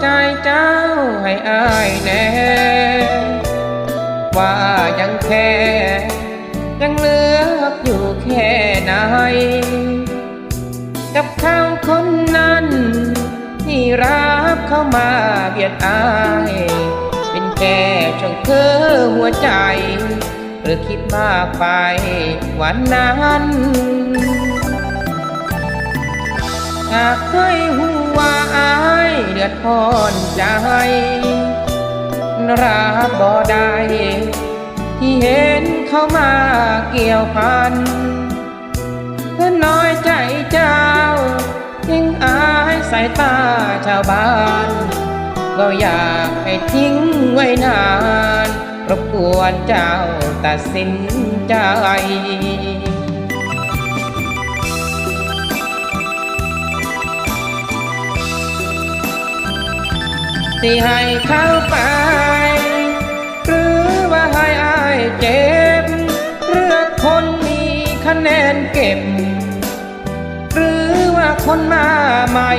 ใจเจ้าให้อายแน่ว่ายังแค่ยังเหลืออยู่แค่ไหน กับเขาคนนั้น ที่รับเข้ามาเบียดอาย เป็นแค่ช่องเธอหัวใจหรือคิดมากไปวันนั้นอยากให้หัว ดือดร้อนใจ รับบ่ได้ที่เห็นเขามาเกี่ยวพันเพื่อน้อยใจเจ้าทิ้งอายสายตาชาวบ้าน ก็อยากให้ทิ้งไว้นาน รบกวนเจ้าตัดสินใจ สิให้เข้าไป หรือว่าให้อายเจ็บ เลือกคนมีคะแนนเก็บ หรือว่าคนมาใหม่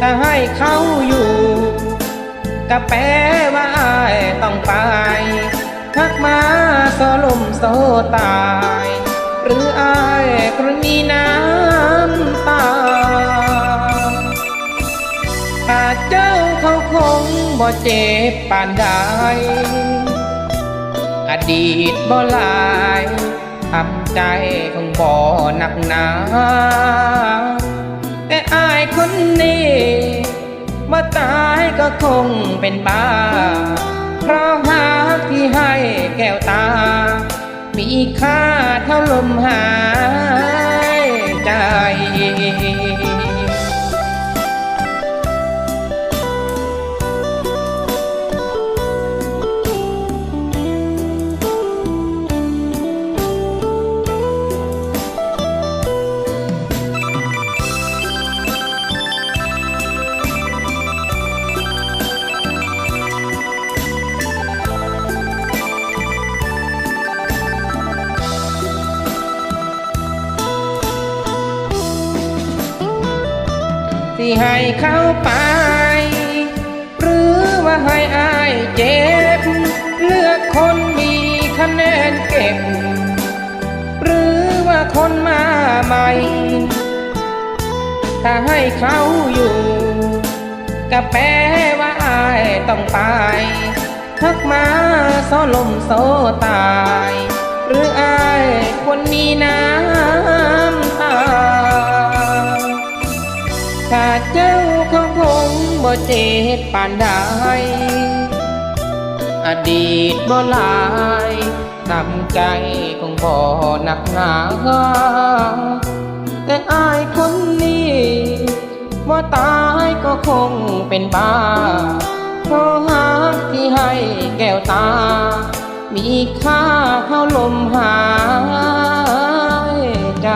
ถ้าให้เขาอยู่ก็แปลว่าอายต้องไปทักมาโซลุมโซตาย หรืออายกรณีน้ำ เจ็บปานใด อดีตบ่หลายทำใจคงบ่หนักหนา แต่อายคนนี้บ่ตายก็คงเป็นบ้า เพราะหากที่ให้แก้วตา มีค่าเท่าลมหาย ให้เข้าไป หรือว่าให้อายเจ็บ เลือกคนมีคะแนนเก็บหรือว่าคนมาใหม่ ถ้าให้เขาอยู่ก็แปลว่าอายต้องไปทักมาโซลมโซตาย หรืออายควรมีน้ำตา บ่เจ็บปานใดอดีตบ่ลายนำใจคงบ่หนักหนา แต่อายคนนี้บ่าตายก็คงเป็นบ้าเพราะหากที่ให้แก้วตา มีค่าเท่าลมหายใจ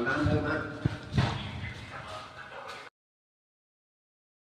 เ